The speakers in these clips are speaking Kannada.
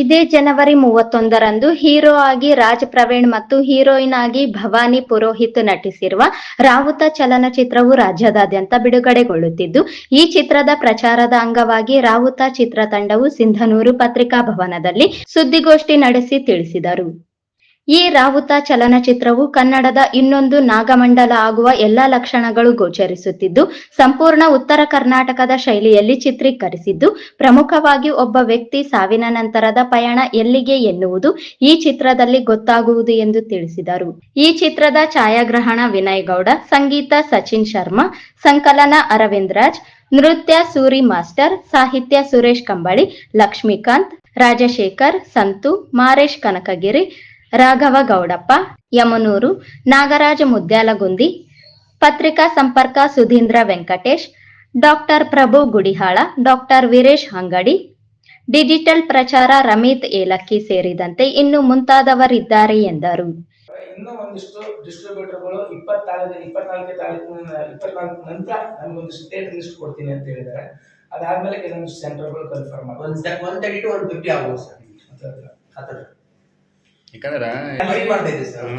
ಇದೇ ಜನವರಿ ಮೂವತ್ತೊಂದರಂದು ಹೀರೋ ಆಗಿ ರಾಜ್ ಪ್ರವೀಣ್ ಮತ್ತು ಹೀರೋಯಿನ್ ಆಗಿ ಭವಾನಿ ಪುರೋಹಿತ್ ನಟಿಸಿರುವ ರಾವುತ ಚಲನಚಿತ್ರವು ರಾಜ್ಯದಾದ್ಯಂತ ಬಿಡುಗಡೆಗೊಳ್ಳುತ್ತಿದ್ದು, ಈ ಚಿತ್ರದ ಪ್ರಚಾರದ ಅಂಗವಾಗಿ ರಾವುತ ಚಿತ್ರತಂಡವು ಸಿಂಧನೂರು ಪತ್ರಿಕಾ ಭವನದಲ್ಲಿ ಸುದ್ದಿಗೋಷ್ಠಿ ನಡೆಸಿ ತಿಳಿಸಿದರು. ಈ ರಾವುತ ಚಲನಚಿತ್ರವು ಕನ್ನಡದ ಇನ್ನೊಂದು ನಾಗಮಂಡಲ ಆಗುವ ಎಲ್ಲಾ ಲಕ್ಷಣಗಳು ಗೋಚರಿಸುತ್ತಿದ್ದು, ಸಂಪೂರ್ಣ ಉತ್ತರ ಕರ್ನಾಟಕದ ಶೈಲಿಯಲ್ಲಿ ಚಿತ್ರೀಕರಿಸಿದ್ದು, ಪ್ರಮುಖವಾಗಿ ಒಬ್ಬ ವ್ಯಕ್ತಿ ಸಾವಿನ ನಂತರದ ಪಯಣ ಎಲ್ಲಿಗೆ ಎನ್ನುವುದು ಈ ಚಿತ್ರದಲ್ಲಿ ಗೊತ್ತಾಗುವುದು ಎಂದು ತಿಳಿಸಿದರು. ಈ ಚಿತ್ರದ ಛಾಯಾಗ್ರಹಣ ವಿನಯ್ ಗೌಡ ಸಂಗೀತ ಸಚಿನ್ ಶರ್ಮಾ, ಸಂಕಲನ ಅರವಿಂದ್ ರಾಜ್ ನೃತ್ಯ ಸೂರಿ ಮಾಸ್ಟರ್, ಸಾಹಿತ್ಯ ಸುರೇಶ್ ಕಂಬಳಿ, ಲಕ್ಷ್ಮೀಕಾಂತ್, ರಾಜಶೇಖರ್, ಸಂತು, ಮಾರೇಶ್ ಕನಕಗಿರಿ ರಾಘವ ಗೌಡಪ್ಪ ಯಮನೂರು ನಾಗರಾಜ ಮುದ್ಯಾಲಗುಂದಿ ಪತ್ರಿಕಾ ಸಂಪರ್ಕ Sudhindra Venkatesh doctor Prabhu Gudihala doctor Veeresh Angadi digital ಪ್ರಚಾರ ರಮೀತ್ ಏಲಕ್ಕಿ ಸೇರಿದಂತೆ ಇನ್ನು ಮುಂತಾದವರಿದ್ದಾರೆ ಎಂದರು. ಇನ್ನೂ ಒಂದಿಷ್ಟು ಡಿಸ್ಟ್ರಿಬ್ಯೂಟರ್ಗಳು ಇಪ್ಪತ್ತಾರು ಇಪ್ಪತ್ನಾಲ್ಕನೇ ತಾರೀಕಿನ ಇಪ್ಪತ್ನಾಲ್ಕು ನಂತರ ನಮ್ಗೊಂದು ಸ್ಟೇಟ್ ಲಿಸ್ಟ್ ಕೊಡ್ತೀನಿ ಅಂತ ಹೇಳಿದ್ದಾರೆ. ಅದಾದ್ಮೇಲೆ ಕೆಲವೊಂದು ಸೆಂಟರ್ಗಳು ಕನ್ಫರ್ಮ್ ಆಗುತ್ತೆ one thirty to one fifty ಆಗ್ಬೋದು ಸರ್. ಹತ್ರ ಥರ ಯಾಕಂದ್ರೆ ಸರ್.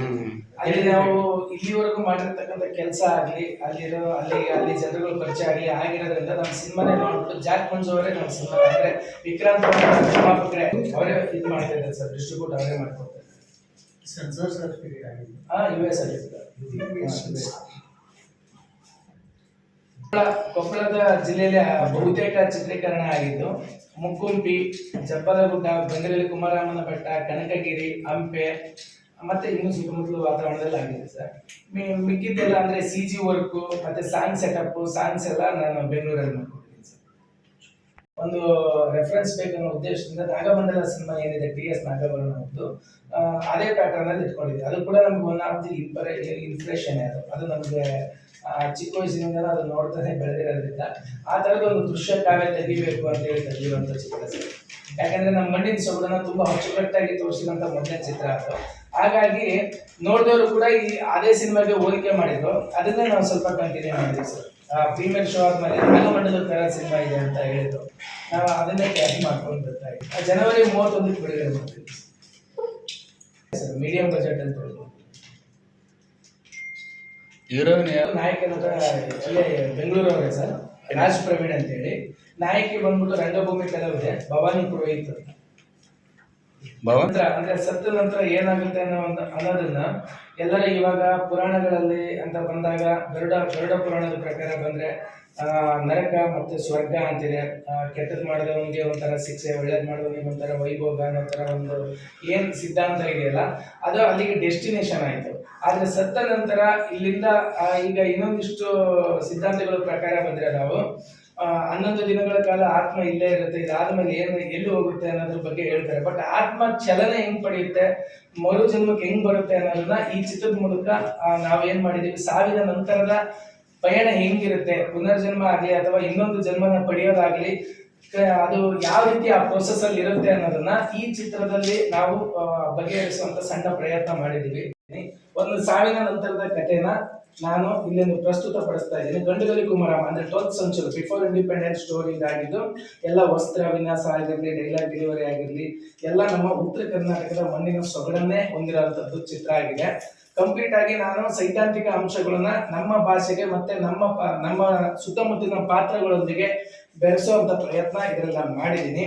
ಅಲ್ಲಿ ನಾವು ಇಲ್ಲಿವರೆಗೂ ಮಾಡಿರ್ತಕ್ಕಂಥ ಕೆಲಸ ಆಗಲಿ ಅಲ್ಲಿರೋ ಅಲ್ಲಿ ಅಲ್ಲಿ ಜನರುಗಳ ಪರಿಚಯ ಆಗಲಿ ಆಗಿರೋದ್ರಿಂದ ನಮ್ಮ ಸಿನಿಮಾನೇ ನೋಡ್ಬಿಟ್ಟು ಜಾಕ್ ಮಂಜು ಅವರೇ ನಮ್ಮ ಸಿನಿಮಾ. ಅಂದ್ರೆ ವಿಕ್ರಾಂತ್ ಅವರ ನಿರ್ಮಾಪಕರೇ ಅವರೇ ಇದು ಮಾಡ್ತಾ ಇದ್ದಾರೆ ಸರ್. ಡಿಸ್ಟ್ರಿಬ್ಯೂಟ್ ಅವರೇ ಮಾಡ್ಕೊಡ್ತಾರೆ. ಸೆನ್ಸರ್ ಸರ್ಟಿಫಿಕೇಟ್ ಆಗಿದೆ. ಹಾಂ ಯು ಎಸ್ ಅಲ್ಲಿ. ಕೊಪ್ಪಳದ ಜಿಲ್ಲೆಯಲ್ಲಿ ಬಹುತೇಕ ಚಿತ್ರೀಕರಣ ಆಗಿದ್ದು ಮುಕ್ಕುಂಪಿ ಜಬ್ಬಲಗುಡ್ಡ ಬೆಂಗಳೂರು ಕುಮಾರಾಮನ ಬೆಟ್ಟ, ಕನಕಗಿರಿ, ಹಂಪೆ, ಮತ್ತೆ ಇನ್ನೂ ಸುತ್ತಮುತ್ತಲು ವಾತಾವರಣದಲ್ಲಿ ಆಗಿದೆ ಸರ್. ಮಿಕ್ಕಿದ್ದೆಲ್ಲ ಅಂದ್ರೆ ಸಿ ಜಿ ವರ್ಕು ಮತ್ತೆ ಸಾಂಗ್ ಸೆಟಪ್ ಸಾಂಗ್ಸ್ ಎಲ್ಲ ನಾನು ಬೆಂಗಳೂರಲ್ಲಿ ಮಾಡ್ಕೊಂಡಿದ್ದೀನಿ ಸರ್. ಒಂದು ರೆಫರೆನ್ಸ್ ಬೇಕನ್ನೋ ಉದ್ದೇಶದಿಂದ ನಾಗಮಂಡಲ ಸಿನಿಮಾ ಏನಿದೆ ಟಿ ಎಸ್ ನಾಗಮಂಡಲ ಅವ್ರದ್ದು ಅದೇ ಪ್ಯಾಟರ್ನಲ್ಲಿ ಇಟ್ಕೊಂಡಿದ್ದೆ ಅದು ಕೂಡ ನಮ್ಗೆ ಒನ್ ಆಫ್ ದಿ ಇನ್ಸ್ಪಿರೇಷನ್ ಅದು. ಅದು ನಮಗೆ ಚಿಕ್ಕ ವಯಸ್ಸಿನಿಂದ ಅದನ್ನು ನೋಡ್ತಾನೆ ಬೆಳೆದಿರೋದ್ರಿಂದ. ಆ ಥರದ ಒಂದು ದೃಶ್ಯ ತೆಗಿಬೇಕು ಅಂತ ಹೇಳಿ ತೆಗೆದಿರುವಂಥ ಚಿತ್ರ ಸರ್. ಯಾಕಂದ್ರೆ ನಮ್ಮ ಮಣ್ಣಿನ ಸೊಗಡನ್ನ ತುಂಬಾ ಅಚ್ಚುಕಟ್ಟಾಗಿ ತೋರಿಸಿದಂಥ ಮೊದಲನೇ ಚಿತ್ರ ಅದು. ಹಾಗಾಗಿ ನೋಡಿದವರು ಕೂಡ ಈ ಅದೇ ಸಿನಿಮಾಗೆ ಹೋಲಿಕೆ ಮಾಡಿದ್ರು. ಅದನ್ನೇ ನಾವು ಸ್ವಲ್ಪ ಕಂಟಿನ್ಯೂ ಮಾಡಿದ್ವಿ ಸರ್. ಫೀಮೇಲ್ ಶೋ ಆದ್ಮೇಲೆ ನಾಗಮಂಡಲದ ತರ ಸಿನಿಮಾ ಇದೆ ಅಂತ ಹೇಳಿದ್ರು. ನಾವು ಅದನ್ನೇ ಕ್ಯಾಚ್ ಮಾಡ್ಕೊಂಡು ಜನವರಿ ಮೂವತ್ತೊಂದಕ್ಕೆ ಬಿಡುಗಡೆ ಮಾಡ್ತೀವಿ ಸರ್. ಮೀಡಿಯಂ ಬಜೆಟ್ ಅಂತ ಹೇಳ್ಬೋದು. ಹೀರೋಯಿನ್ ನಾಯಕ ಬೆಂಗಳೂರು ಅವರೇ ಸರ್. ರಾಜ್ ಪ್ರವೀಣ್ ಅಂತ ಹೇಳಿ ನಾಯಕಿ ಬಂದ್ಬಿಟ್ಟು ರಂಗಭೂಮಿ ಕಲಾವಿದೆ ಭವಾನಿ ಪುರೋಹಿತ್ ಅಂದ್ರೆ ಸತ್ತ ನಂತರ ಏನಾಗುತ್ತೆ ಅನ್ನೋ ಒಂದು ಅನ್ನೋದನ್ನ ಎಲ್ಲರ ಇವಾಗ ಪುರಾಣಗಳಲ್ಲಿ ಅಂತ ಬಂದಾಗ ಗರುಡ ಗರುಡ ಪುರಾಣದ ಪ್ರಕಾರ ಬಂದ್ರೆ ನರಕ ಮತ್ತೆ ಸ್ವರ್ಗ ಅಂತಿದೆ. ಆ, ಕೆಟ್ಟದ್ ಮಾಡಿದವನಿಗೆ ಒಂಥರ ಶಿಕ್ಷೆ ಒಳ್ಳೇದ್ ಮಾಡಿದವನಿಗೆ ಒಂಥರ ವೈಭೋಗ ಅನ್ನೋ ಥರ ಒಂದು ಏನ್ ಸಿದ್ಧಾಂತ ಇದೆಯಲ್ಲ ಅದು ಅಲ್ಲಿಗೆ ಡೆಸ್ಟಿನೇಷನ್ ಆಯ್ತು. ಆದ್ರೆ ಸತ್ತ ನಂತರ ಇಲ್ಲಿಂದ ಈಗ ಇನ್ನೊಂದಿಷ್ಟು ಸಿದ್ಧಾಂತಗಳ ಪ್ರಕಾರ ಬಂದ್ರೆ ನಾವು ಹನ್ನೊಂದು ದಿನಗಳ ಕಾಲ ಆತ್ಮ ಇಲ್ಲೇ ಇರುತ್ತೆ. ಇದಾದ್ಮೇಲೆ ಏನು, ಎಲ್ಲಿ ಹೋಗುತ್ತೆ ಅನ್ನೋದ್ರ ಬಗ್ಗೆ ಹೇಳ್ತಾರೆ. ಬಟ್ ಆತ್ಮ ಚಲನೆ ಹೆಂಗ್ ಪಡೆಯುತ್ತೆ? ಮರು ಜನ್ಮಕ್ಕೆ ಹೆಂಗ್ ಬರುತ್ತೆ ಅನ್ನೋದನ್ನ ಈ ಚಿತ್ರದ ಮೂಲಕ ನಾವೇನ್ ಮಾಡಿದೀವಿ? ಸಾವಿನ ನಂತರದ ಪಯಣ ಹೆಂಗಿರುತ್ತೆ? ಪುನರ್ಜನ್ಮ ಆಗ್ಲಿ ಅಥವಾ ಇನ್ನೊಂದು ಜನ್ಮನ ಪಡೆಯೋದಾಗ್ಲಿ ಅದು ಯಾವ ರೀತಿ ಆ ಪ್ರೊಸೆಸ್ ಅಲ್ಲಿ ಇರುತ್ತೆ ಅನ್ನೋದನ್ನ ಈ ಚಿತ್ರದಲ್ಲಿ ನಾವು ಬಗೆಹರಿಸುವಂತ ಸಣ್ಣ ಪ್ರಯತ್ನ ಮಾಡಿದೀವಿ. ಒಂದು ಸಾವಿನ ನಂತರದ ಕಥೆನ ನಾನು ಇಲ್ಲಿಂದ ಪ್ರಸ್ತುತ ಪಡಿಸ್ತಾ ಇದ್ದೀನಿ. ಗಂಡುಗಲಿ ಕುಮಾರಮ್ಮ, ಅಂದ್ರೆ twelfth century before independence story ಇದಾಗಿದ್ದು, ಎಲ್ಲ ವಸ್ತ್ರ, ವಿನ್ಯಾಸ ಆಗಿರ್ಲಿ ಡೈಲಾಗ್ ಡೆಲಿವರಿ ಆಗಿರಲಿ, ಎಲ್ಲ ನಮ್ಮ ಉತ್ತರ ಕರ್ನಾಟಕದ ಮಣ್ಣಿನ ಸೊಗಡನ್ನೇ ಹೊಂದಿರುವಂತದ್ದು ಚಿತ್ರ ಆಗಿದೆ. ಕಂಪ್ಲೀಟ್ ಆಗಿ ನಾನು ಸೈದ್ಧಾಂತಿಕ ಅಂಶಗಳನ್ನ ನಮ್ಮ ಭಾಷೆಗೆ ಮತ್ತೆ ನಮ್ಮ ನಮ್ಮ ಸುತ್ತಮುತ್ತಲಿನ ಪಾತ್ರಗಳೊಂದಿಗೆ ಬೆರೆಸುವಂತ ಪ್ರಯತ್ನ ಇದರಲ್ಲಿ ನಾನು ಮಾಡಿದ್ದೀನಿ.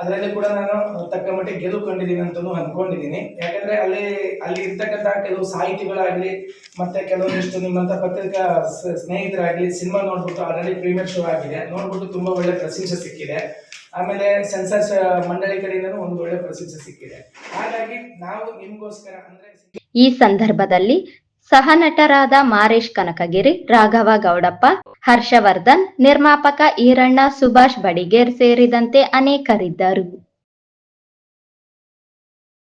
ಅದರಲ್ಲಿ ಕೂಡ ನಾನು ತಕ್ಕ ಮಟ್ಟಿಗೆ ಗೆಲುವು ಕಂಡಿದ್ದೀನಿ ಅಂತಲೂ ಅನ್ಕೊಂಡಿದ್ದೀನಿ. ಯಾಕಂದ್ರೆ ಅಲ್ಲಿ ಅಲ್ಲಿ ಇರ್ತಕ್ಕಂಥ ಕೆಲವು ಸಾಹಿತಿಗಳಾಗ್ಲಿ, ಮತ್ತೆ ಕೆಲವೊಂದಿಷ್ಟು ನಿಮ್ಮಂತ ಪತ್ರಿಕಾ ಸ್ನೇಹಿತರಾಗ್ಲಿ ಸಿನಿಮಾ ನೋಡ್ಬಿಟ್ಟು ಅದರಲ್ಲಿ ಪ್ರೀಮಿಯರ್ ಶೋ ಆಗಿದೆ. ನೋಡ್ಬಿಟ್ಟು ತುಂಬಾ ಒಳ್ಳೆ ಪ್ರಶಂಸೆ ಸಿಕ್ಕಿದೆ. ಆಮೇಲೆ ಸೆನ್ಸರ್ಸ್ ಮಂಡಳಿ ಕಡೆಯಿಂದನೂ ಒಂದು ಒಳ್ಳೆ ಪ್ರಶಂಸೆ ಸಿಕ್ಕಿದೆ. ಹಾಗಾಗಿ ನಾವು ನಿಮ್ಗೋಸ್ಕರ ಅಂದ್ರೆ ಈ ಸಂದರ್ಭದಲ್ಲಿ ಸಹನಟರಾದ ಮಾರೇಶ್ ಕನಕಗಿರಿ, ರಾಘವ ಗೌಡಪ್ಪ ಹರ್ಷವರ್ಧನ್ ನಿರ್ಮಾಪಕ ಈರಣ್ಣ ಸುಭಾಷ್ ಬಡಿಗೇರ್ ಸೇರಿದಂತೆ ಅನೇಕರಿದ್ದರು.